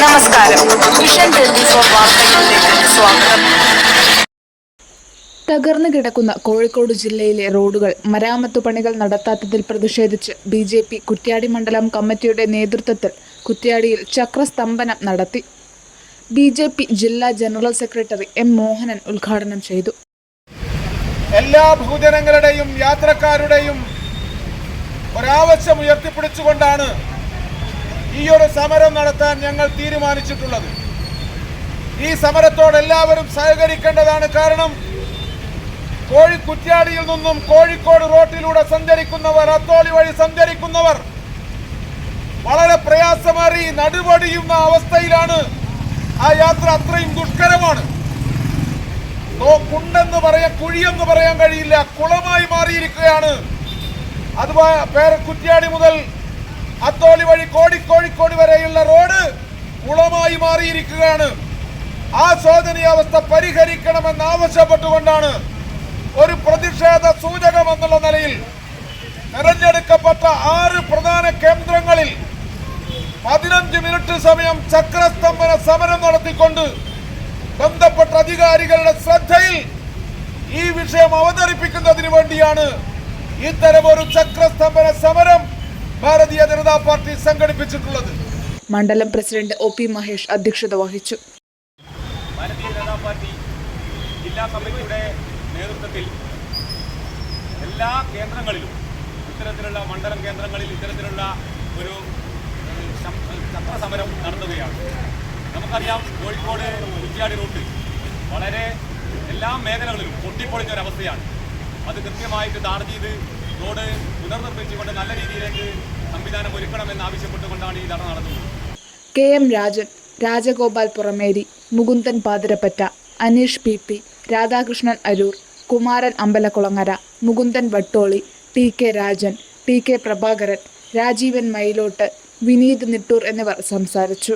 നമസ്കാരം. Vision twenty four വാർത്തകളിലേക്ക് സ്വാഗതം. തകർന്നു കിടക്കുന്ന കോഴിക്കോട് ജില്ലയിലെ റോഡുകൾ മരാമത്തു പണികൾ നടത്താത്തതിൽ പ്രതിഷേധിച്ച് ബി ജെ പി കുറ്റ്യാടി മണ്ഡലം കമ്മിറ്റിയുടെ നേതൃത്വത്തിൽ കുറ്റ്യാടിയിൽ ചക്രസ്തംഭനം നടത്തി. ബി ജെ പി ജില്ലാ ജനറൽ സെക്രട്ടറി എം മോഹനൻ ഉദ്ഘാടനം ചെയ്തു. എല്ലാ ഭൂജനങ്ങളുടെയും യാത്രക്കാരുടെയും ഒരാവശ്യം ഉയർത്തിപ്പിടിച്ചുകൊണ്ടാണ് ഈ ഒരു സമരം നടത്താൻ ഞങ്ങൾ തീരുമാനിച്ചിട്ടുള്ളത്. ഈ സമരത്തോട് എല്ലാവരും സഹകരിക്കേണ്ടതാണ് കാരണം കോഴി കുറ്റ്യാടിയിൽ നിന്നും കോഴിക്കോട് റോട്ടിലൂടെ സഞ്ചരിക്കുന്നവർ അത്തോളി വഴി സഞ്ചരിക്കുന്നവർ വളരെ പ്രയാസമേറി നടുവടിയുന്ന അവസ്ഥയിലാണ് ആ യാത്ര അത്രയും ദുഷ്കരമാണ്. കുണ്ടെന്ന് പറയാൻ കുഴിയെന്ന് പറയാൻ കഴിയില്ല. കുളമായി മാറിയിരിക്കുകയാണ് അത് പ- കുറ്റ്യാടി മുതൽ അത്തോളി വഴി കോടിക്കോഴിക്കോട് വരെയുള്ള റോഡ് കുളമായി മാറിയിരിക്കുകയാണ്. ആ ശോചനീയാവസ്ഥ പരിഹരിക്കണമെന്ന് ആവശ്യപ്പെട്ടുകൊണ്ടാണ് ഒരു പ്രതിഷേധ സൂചകം എന്നുള്ള നിലയിൽ തെരഞ്ഞെടുക്കപ്പെട്ട ആറ് പ്രധാന കേന്ദ്രങ്ങളിൽ പതിനഞ്ച് മിനിറ്റ് സമയം ചക്രസ്തംഭന സമരം നടത്തിക്കൊണ്ട് ബന്ധപ്പെട്ട അധികാരികളുടെ ശ്രദ്ധയിൽ ഈ വിഷയം അവതരിപ്പിക്കുന്നതിന് വേണ്ടിയാണ് ഇത്തരം ഒരു ചക്രസ്തംഭന സമരം ഭാരതീയ ജനതാ പാർട്ടി സംഘടിപ്പിച്ചിട്ടുള്ളത്. മണ്ഡലം പ്രസിഡന്റ് ഒ പി മഹേഷ് അധ്യക്ഷത വഹിച്ചു. ഭാരതീയ ജനതാ പാർട്ടി ജില്ലാ സമിതിയുടെ നേതൃത്വത്തിൽ എല്ലാ കേന്ദ്രങ്ങളിലും ഇത്തരത്തിലുള്ള മണ്ഡലം കേന്ദ്രങ്ങളിൽ ഇത്തരത്തിലുള്ള ഒരു ചക്ര സമരം ചക്രസമരം നടത്തുകയാണ്. നമുക്കറിയാം കോഴിക്കോട് കുറ്റിയാടി റൂട്ട് വളരെ എല്ലാ മേഖലകളിലും പൊട്ടിപ്പൊളിഞ്ഞ ഒരവസ്ഥയാണ് അത് കൃത്യമായിട്ട് ടാർ ചെയ്ത് റോഡ് പുനർനിർമ്മിച്ചുകൊണ്ട് നല്ല രീതിയിലേക്ക് സംവിധാനം ഒരുക്കണമെന്ന് ആവശ്യപ്പെട്ടുകൊണ്ടാണ് ഈ ധർണ നടത്തുന്നത്. K M Rajan Rajagopal Purameri Mukundan Pathirappatta Aneesh P P Radhakrishnan Aroor Kumaran Ambalakulangara Mukundan Vattoli T K Rajan T K Prabhakaran Rajeevan Mayilott Vineeth Nittoor എന്നിവർ സംസാരിച്ചു.